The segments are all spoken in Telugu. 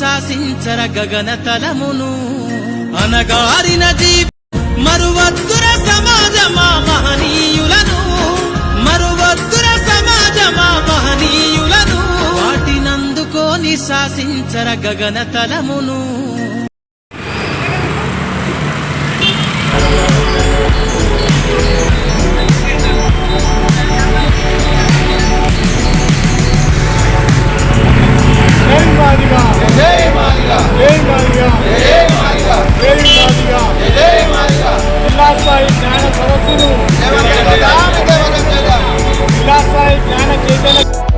శాసించర గగన తలమును. అనగారిన జీవి మరువద్దుర సమాజమా మహనీయులను. మరువద్దుర సమాజమా మహనీయులను. వాటినందుకోని శాసించర గగన తలమును. జిల్లా స్థాయి జ్ఞాన సదస్సును జయవంతం చేద్దాం జయవంతం చేద్దాం జిల్లా స్థాయి జ్ఞాన చైతన్య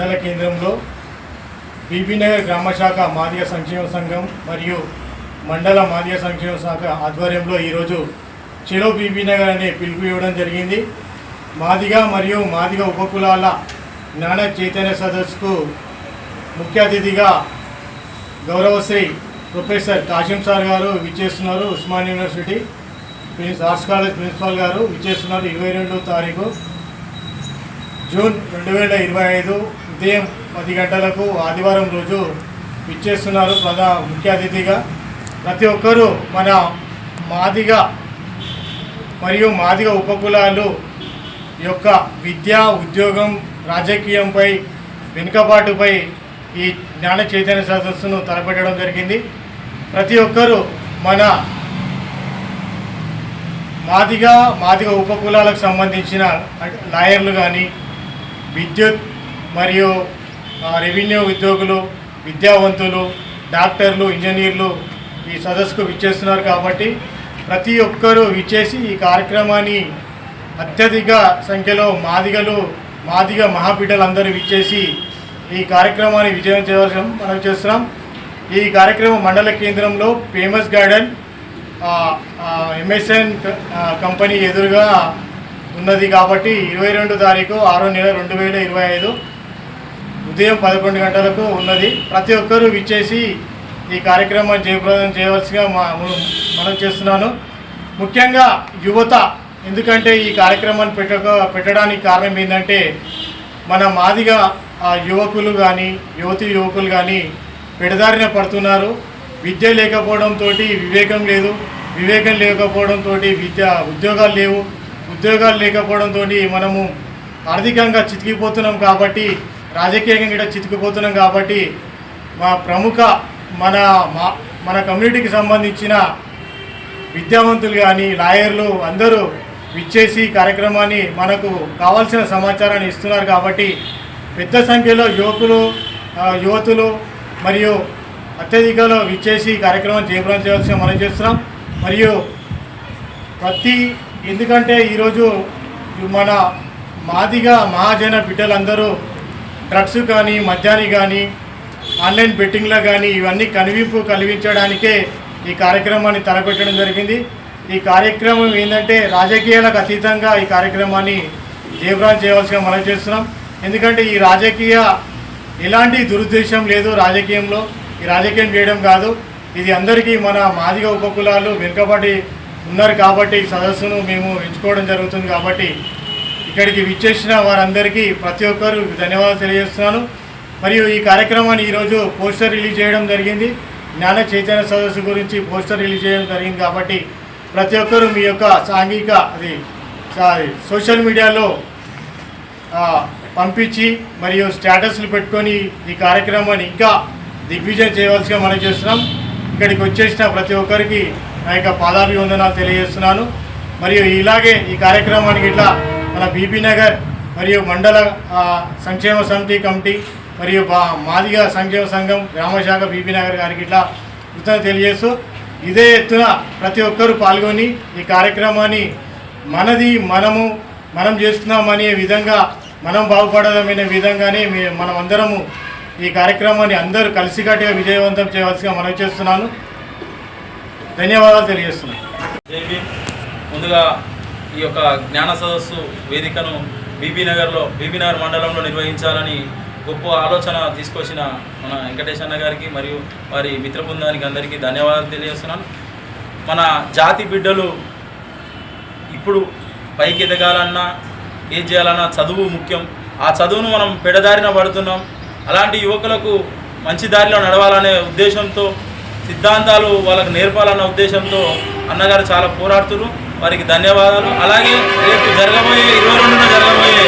మండల కేంద్రంలో బీబీనగర్ గ్రామ శాఖ మాదిగ సంక్షేమ సంఘం మరియు మండల మాదిగ సంక్షేమ శాఖ ఆధ్వర్యంలో ఈరోజు చెరో బీబీనగర్ అనే పిలుపు ఇవ్వడం జరిగింది. మాదిగ మరియు మాదిగ ఉపకులాల జ్ఞాన చైతన్య సదస్సుకు ముఖ్య అతిథిగా గౌరవశ్రీ ప్రొఫెసర్ కాశీం సార్ గారు విచ్చేస్తున్నారు. Osman university prince arts college principal గారు విచ్చేస్తున్నారు. ఇరవై రెండో తారీఖు జూన్ రెండు వేల ఇరవై ఐదు ఉదయం పది గంటలకు ఆదివారం రోజు ఇచ్చేస్తున్నారు ప్రధా ముఖ్య అతిథిగా. ప్రతి ఒక్కరూ మన మాదిగ మరియు మాదిగ ఉపకులాలు యొక్క విద్య ఉద్యోగం రాజకీయంపై వెనుకబాటుపై ఈ జ్ఞాన చైతన్య సదస్సును తలపెట్టడం జరిగింది. ప్రతి ఒక్కరూ మన మాదిగ మాదిగ ఉపకులాలకు సంబంధించిన లాయర్లు కానీ విద్యుత్ మరియు రెవెన్యూ ఉద్యోగులు విద్యావంతులు డాక్టర్లు ఇంజనీర్లు ఈ సదస్సుకు విచ్చేస్తున్నారు కాబట్టి ప్రతి ఒక్కరూ విచ్చేసి ఈ కార్యక్రమాన్ని అత్యధిక సంఖ్యలో మాదిగలు మాదిగ మహాపీఠలందరూ విచ్చేసి ఈ కార్యక్రమాన్ని విజయం చేయవలసిన మనం చేస్తున్నాం. ఈ కార్యక్రమం మండల కేంద్రంలో ఫేమస్ గార్డెన్ ఎంఎస్ఎన్ కంపెనీ ఎదురుగా ఉన్నది కాబట్టి ఇరవై రెండు తారీఖు ఆరో నెల రెండు వేల ఇరవై ఐదు. ఉదయం పదకొండు గంటలకు ఉన్నది. ప్రతి ఒక్కరూ విచ్చేసి ఈ కార్యక్రమాన్ని జయప్రదం చేయవలసిగా మా మనం చేస్తున్నాను. ముఖ్యంగా యువత ఎందుకంటే ఈ కార్యక్రమాన్ని పెట్టక పెట్టడానికి కారణం ఏంటంటే మన మాదిగా ఆ యువకులు కానీ యువతి యువకులు కానీ పెడదారిన పడుతున్నారు. విద్య లేకపోవడంతో వివేకం లేదు. వివేకం లేకపోవడంతో విద్య ఉద్యోగాలు లేవు. ఉద్యోగాలు లేకపోవడంతో మనము ఆర్థికంగా చితికిపోతున్నాం కాబట్టి రాజకీయంగా ఇక్కడ చితికిపోతున్నాం కాబట్టి మా ప్రముఖ మన మా మన కమ్యూనిటీకి సంబంధించిన విద్యావంతులు కానీ లాయర్లు అందరూ విచ్చేసి కార్యక్రమాన్ని మనకు కావాల్సిన సమాచారాన్ని ఇస్తున్నారు కాబట్టి పెద్ద సంఖ్యలో యువకులు యువతులు మరియు అత్యధికలో విచ్చేసి కార్యక్రమం చేపడం చేయాల్సిన మనం చేస్తున్నాం. మరియు ప్రతి ఎందుకంటే ఈరోజు మన మాదిగా మహాజన బిడ్డలందరూ డ్రగ్స్ కానీ మద్యాన్ని కానీ ఆన్లైన్ బెట్టింగ్లో కానీ ఇవన్నీ కనివింపు కలిగించడానికే ఈ కార్యక్రమాన్ని తలపెట్టడం జరిగింది. ఈ కార్యక్రమం ఏంటంటే రాజకీయాలకు అతీతంగా ఈ కార్యక్రమాన్ని జీవ్రాన్ చేయవలసిగా మనం చేస్తున్నాం. ఎందుకంటే ఈ రాజకీయ ఎలాంటి దురుద్దేశం లేదు రాజకీయంలో ఈ రాజకీయం చేయడం కాదు. ఇది అందరికీ మన మాదిగ ఉపకులాలు వెనుకబడి ఉన్నారు కాబట్టి ఈ సదస్సును మేము ఎంచుకోవడం జరుగుతుంది కాబట్టి ఇక్కడికి విచ్చేసిన వారందరికీ ప్రతి ఒక్కరు ధన్యవాదాలు తెలియజేస్తున్నాను. మరియు ఈ కార్యక్రమాన్ని ఈరోజు పోస్టర్ రిలీజ్ చేయడం జరిగింది. జ్ఞాన చైతన్య సదస్సు గురించి పోస్టర్ రిలీజ్ చేయడం జరిగింది కాబట్టి ప్రతి ఒక్కరూ మీ యొక్క సాంఘిక అది సా- సోషల్ మీడియాలో పంపించి మరియు స్టేటస్లు పెట్టుకొని ఈ కార్యక్రమాన్ని ఇంకా దిగ్విజయం చేయవలసిగా మనం చేస్తున్నాం. ఇక్కడికి వచ్చేసిన ప్రతి ఒక్కరికి నా యొక్క పాదాభివందనాలు తెలియజేస్తున్నాను. మరియు ఇలాగే ఈ కార్యక్రమానికి ఇట్లా మన బీబీ నగర్ మరియు మండల సంక్షేమ సమితి కమిటీ మరియు మాదిగ సంక్షేమ సంఘం గ్రామశాఖ బీబీ నగర్ గారికి ఇట్లా కృతజ్ఞత తెలియజేస్తూ ఇదే ఎత్తున ప్రతి ఒక్కరూ పాల్గొని ఈ కార్యక్రమాన్ని మనది మనము మనం చేస్తున్నామనే విధంగా మనం బాగుపడదమనే విధంగానే మీ మనం అందరము ఈ కార్యక్రమాన్ని అందరూ కలిసికట్టుగా విజయవంతం చేయవలసిగా మనం చేస్తున్నాను. ధన్యవాదాలు తెలియజేస్తున్నాను. ముందుగా ఈ యొక్క జ్ఞాన సదస్సు వేదికను బీబీనగర్లో బీబీనగర్ మండలంలో నిర్వహించాలని గొప్ప ఆలోచన తీసుకొచ్చిన మన వెంకటేష్ అన్న గారికి మరియు వారి మిత్ర బృందానికి అందరికీ ధన్యవాదాలు తెలియజేస్తున్నాను. మన జాతి బిడ్డలు ఇప్పుడు పైకి ఎదగాలన్నా ఏం చేయాలన్నా చదువు ముఖ్యం. ఆ చదువును మనం పెడదారిన పడుతున్నాం. అలాంటి యువకులకు మంచి దారిలో నడవాలనే ఉద్దేశంతో సిద్ధాంతాలు వాళ్ళకు నేర్పాలన్న ఉద్దేశంతో అన్నగారు చాలా పోరాడుతున్నారు. వారికి ధన్యవాదాలు. అలాగే రేపు జరగబోయే ఇరవై రెండున జరగబోయే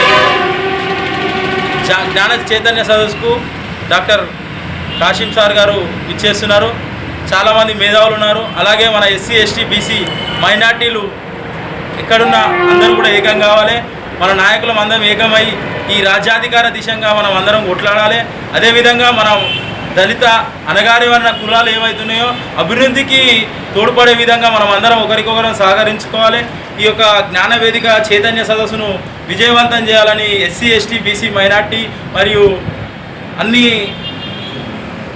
జా- జ్ఞాన చైతన్య సదస్సుకు డాక్టర్ కాశీం సార్ గారు ఇచ్చేస్తున్నారు చాలామంది మేధావులు ఉన్నారు. అలాగే మన ఎస్సీ ఎస్టీ బీసీ మైనార్టీలు ఎక్కడున్న అందరూ కూడా ఏకం కావాలి. మన నాయకులం అందరం ఏకమై ఈ రాజ్యాధికార దిశంగా మనం అందరం కొట్లాడాలి. అదేవిధంగా మనం దళిత అనగారివన్న కులాలు ఏమవుతున్నాయో అభివృద్ధికి తోడ్పడే విధంగా మనం అందరం ఒకరికొకరం సహకరించుకోవాలి. ఈ యొక్క జ్ఞానవేదిక చైతన్య సదస్సును విజయవంతం చేయాలని ఎస్సీ ఎస్టీ బీసీ మైనార్టీ మరియు అన్ని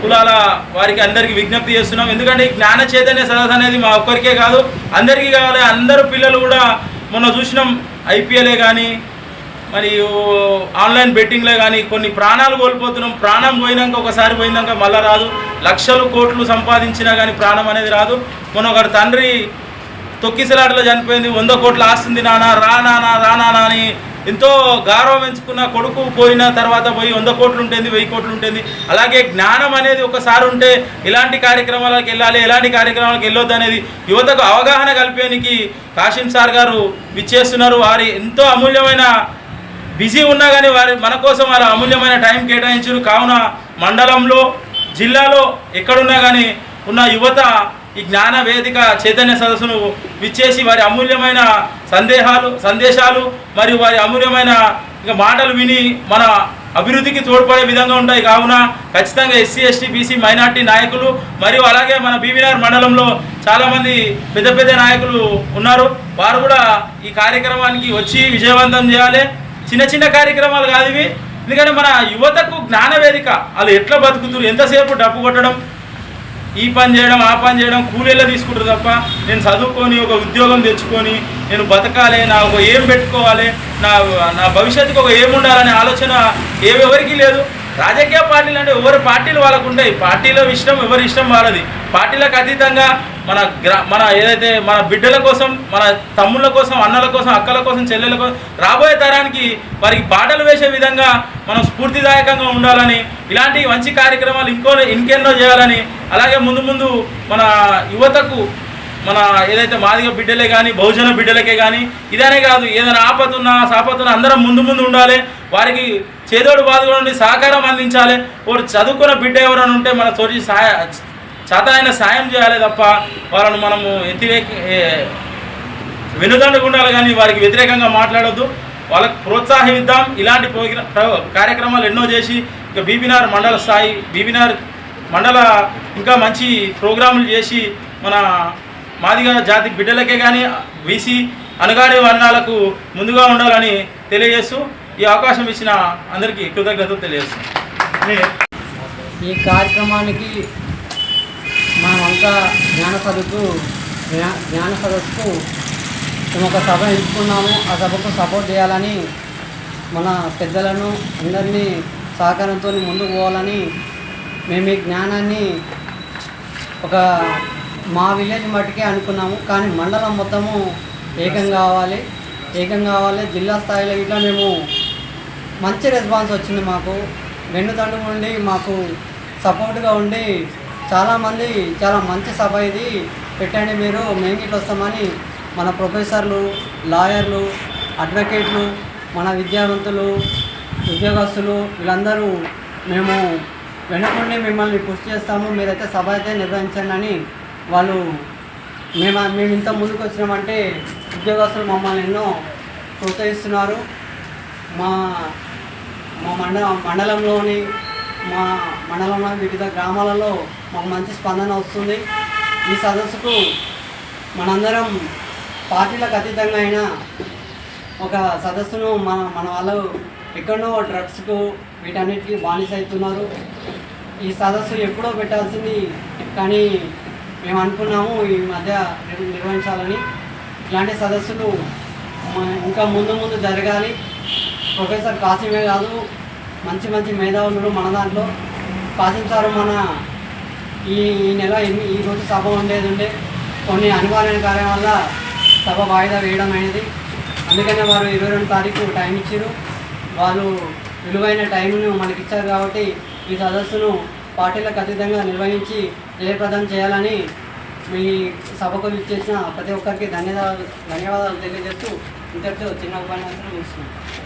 కులాల వారికి అందరికీ విజ్ఞప్తి చేస్తున్నాం. ఎందుకంటే ఈ జ్ఞాన చైతన్య సదస్సు అనేది మా ఒక్కరికే కాదు అందరికీ కావాలి. అందరు పిల్లలు కూడా మొన్న చూసినాం ఐపీఎలే కానీ మరియు ఆన్లైన్ బెట్టింగ్లో కానీ కొన్ని ప్రాణాలు కోల్పోతున్నాం. ప్రాణం పోయినాక ఒకసారి పోయినాక మళ్ళా రాదు. లక్షలు కోట్లు సంపాదించినా కానీ ప్రాణం అనేది రాదు. మొన్న ఒకటి తండ్రి తొక్కిసలాటలో చనిపోయింది. వంద కోట్లు ఆస్తుంది నానా రా నానా రా నానా అని ఎంతో గౌరవం ఎంచుకున్న కొడుకు పోయిన తర్వాత పోయి వంద కోట్లు ఉంటుంది వెయ్యి కోట్లు ఉంటుంది. అలాగే జ్ఞానం అనేది ఒకసారి ఉంటే ఎలాంటి కార్యక్రమాలకు వెళ్ళాలి ఎలాంటి కార్యక్రమాలకు వెళ్ళొద్దు అనేది యువతకు అవగాహన కల్పేనికి కాశీం సార్ గారు విచ్చేస్తున్నారు. వారి ఎంతో అమూల్యమైన బిజీ ఉన్నా కానీ వారి మన కోసం వారు అమూల్యమైన టైం కేటాయించారు. కావున మండలంలో జిల్లాలో ఎక్కడున్నా కానీ ఉన్న యువత ఈ జ్ఞాన వేదిక చైతన్య సదస్సును విచ్చేసి వారి అమూల్యమైన సందేహాలు సందేశాలు మరియు వారి అమూల్యమైన ఇంకా మాటలు విని మన అభివృద్ధికి తోడ్పడే విధంగా ఉంటాయి. కావున ఖచ్చితంగా ఎస్సీ ఎస్టీ బీసీ మైనార్టీ నాయకులు మరియు అలాగే మన బీవీఆర్ మండలంలో చాలామంది పెద్ద పెద్ద నాయకులు ఉన్నారు. వారు కూడా ఈ కార్యక్రమానికి వచ్చి విజయవంతం చేయాలి. చిన్న చిన్న కార్యక్రమాలు కాదు ఇవి. ఎందుకంటే మన యువతకు జ్ఞానవేదిక వాళ్ళు ఎట్లా బతుకుతున్నారు ఎంతసేపు డబ్బు కొట్టడం? ఈ పని చేయడం ఆ పని చేయడం కూలీలో తీసుకుంటారు తప్ప నేను చదువుకొని ఒక ఉద్యోగం తెచ్చుకొని నేను బతకాలి నా ఒక ఏం పెట్టుకోవాలి నా నా భవిష్యత్తుకు ఒక ఏముండాలనే ఆలోచన ఏ ఎవరికి లేదు. రాజకీయ పార్టీలు అంటే ఎవరి పార్టీలు వాళ్ళకు ఉంటాయి పార్టీలో ఇష్టం ఎవరి ఇష్టం వాళ్ళది. పార్టీలకు అతీతంగా మన గ్రా మన ఏదైతే మన బిడ్డల కోసం మన తమ్ముళ్ళ కోసం అన్నల కోసం అక్కల కోసం చెల్లెల కోసం రాబోయే తరానికి వారికి బాటలు వేసే విధంగా మనం స్ఫూర్తిదాయకంగా ఉండాలని ఇలాంటి మంచి కార్యక్రమాలు ఇంకో ఇంకెన్నో చేయాలని అలాగే ముందు ముందు మన యువతకు మన ఏదైతే మాదిగ బిడ్డలే కానీ బహుజన బిడ్డలకే కానీ ఇదనే కాదు ఏదైనా ఆపతున్నా సాపతున్నా అందరం ముందు ముందు ఉండాలి వారికి చేదోడు బాధ నుండి సహకారం అందించాలి వారు చదువుకున్న బిడ్డ ఎవరైనా ఉంటే మన తోటి సహాయ చేతనైన సాయం చేయాలి తప్ప వాళ్ళను మనము ఎత్తివేక వెనుదండగా ఉండాలి కానీ వారికి వ్యతిరేకంగా మాట్లాడొద్దు. వాళ్ళకు ప్రోత్సాహిద్దాం ఇలాంటి కార్యక్రమాలు ఎన్నో చేసి ఇక బీబీనార్ మండల స్థాయి బీబీనార్ మండల ఇంకా మంచి ప్రోగ్రాములు చేసి మన మాదిగ జాతి బిడ్డలకే కానీ బీసీ అనుగాని వర్ణాలకు ముందుగా ఉండాలని తెలియజేస్తూ ఈ అవకాశం ఇచ్చిన అందరికీ కృతజ్ఞతలు తెలియజేస్తాను ఈ కార్యక్రమానికి మనమంతా జ్ఞాన సదస్సు జ్ఞాన సదస్సుకు మేము ఒక సభ ఎంచుకున్నాము. ఆ సభకు సపోర్ట్ చేయాలని మన పెద్దలను అందరినీ సహకారంతో ముందుకు పోవాలని మేము ఈ జ్ఞానాన్ని ఒక మా విలేజ్ మట్టుకే అనుకున్నాము. కానీ మండలం మొత్తము ఏకం కావాలి. ఏకం కావాలి. జిల్లా స్థాయిలో ఇట్లా మేము మంచి రెస్పాన్స్ వచ్చింది మాకు. వెన్నుదండు ఉండి మాకు సపోర్ట్గా ఉండి చాలామంది చాలా మంచి సభ ఇది. పెట్టండి మీరు మేము ఇట్లా వస్తామని మన ప్రొఫెసర్లు లాయర్లు అడ్వకేట్లు మన విద్యావంతులు ఉద్యోగస్తులు వీళ్ళందరూ మేము వెనకుండి మిమ్మల్ని కృషి చేస్తాము. మీరైతే సభ అయితే నిర్వహించండి అని వాళ్ళు మేము మేము ఇంత ముందుకు వచ్చినామంటే ఉద్యోగస్తులు మమ్మల్ని ఎన్నో ప్రోత్సహిస్తున్నారు. మా మా మండల మండలంలోని మా మండలంలో వివిధ గ్రామాలలో మాకు మంచి స్పందన వస్తుంది. ఈ సదస్సుకు మనందరం పార్టీలకు అతీతంగా అయినా ఒక సదస్సును మన మన వాళ్ళు ఎక్కడో డ్రగ్స్కు వీటన్నిటికీ బానిస అవుతున్నారు ఈ సదస్సు ఎప్పుడో పెట్టాల్సింది కానీ మేము అనుకున్నాము ఈ మధ్య నిర్వహించాలని. ఇలాంటి సదస్సులు ఇంకా ముందు ముందు జరగాలి. ప్రొఫెసర్ కాసిమే కాదు మంచి మంచి మేధావులు మన దాంట్లో. కాసిం సార్ మన ఈ ఈ నెల ఎన్ని ఈ రోజు సభ ఉండేది ఉండే కొన్ని అనివార్య కార్యం వల్ల సభ వాయిదా వేయడం అనేది అందుకనే వారు ఇరవై రెండు తారీఖు టైం ఇచ్చారు వాళ్ళు విలువైన టైంను మనకి ఇచ్చారు కాబట్టి ఈ సదస్సును పార్టీలకు అతీతంగా నిర్వహించి జయప్రదం చేయాలని మీ సభకు ఇచ్చేసిన ప్రతి ఒక్కరికి ధన్యవాదాలు ధన్యవాదాలు తెలియజేస్తూ ఇంతటితో చిన్న ఉపన్యాసం ముగిస్తున్నాను